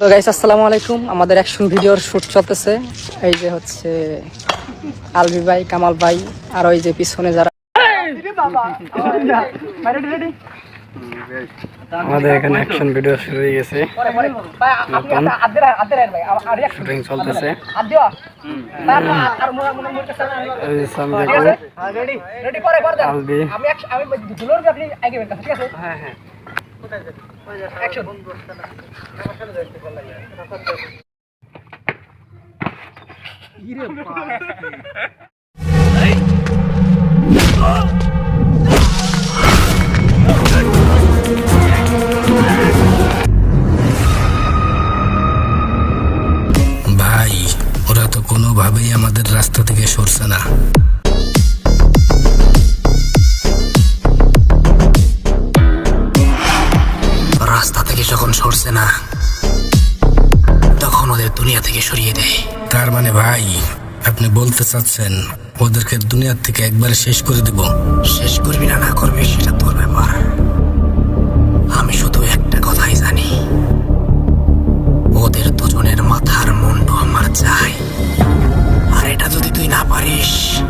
তো গাইস আসসালামু আলাইকুম। আমাদের অ্যাকশন ভিডিওর শুট চলতেছে। এই যে হচ্ছে আলবি ভাই কামাল ভাই আর ওই যে পিছনে যারা আমাদের এখানে অ্যাকশন ভিডিও শুরু হয়ে গেছে। শুটিং চলতেছে। এই যে সামনে দেখো, আলবি। ভাই ওরা তো কোনোভাবেই আমাদের রাস্তা থেকে সরছে না। সরছে না। তখন ওদের দুনিয়া থেকে সরিয়ে দেয়। তার মানে ভাই আপনি বলতে চাচ্ছেন ওদেরকে দুনিয়ার থেকে একবারে শেষ করে দিব? শেষ করবি না না করবি সেটা তোর ব্যাপার। আমি শুধু একটা কথাই জানি। ওদের দুজনের মাথার মুন্ডু আমার চাই। আর এটা যদি তুই না পারিস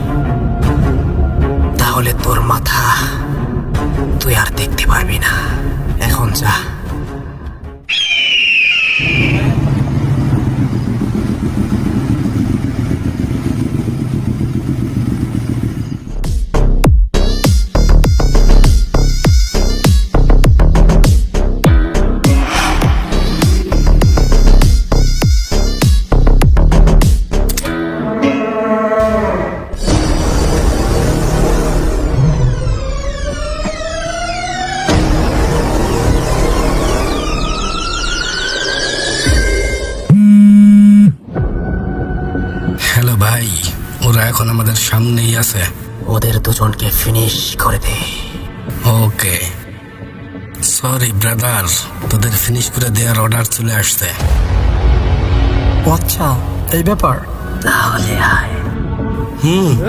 তাহলে তোর মাথা তুই আর দেখতে পারবি না। এখন যা। হ্যালো ভাই। ওরা এখন আমাদের সামনেই আছে। ওদের দুজনকে ফিনিশ করে দে। ওকে। সরি ব্রাদার তোদের ফিনিশ করে দেওয়ার অর্ডার চলে আসছে। আচ্ছা এই ব্যাপার। তাহলে আয়। হুম।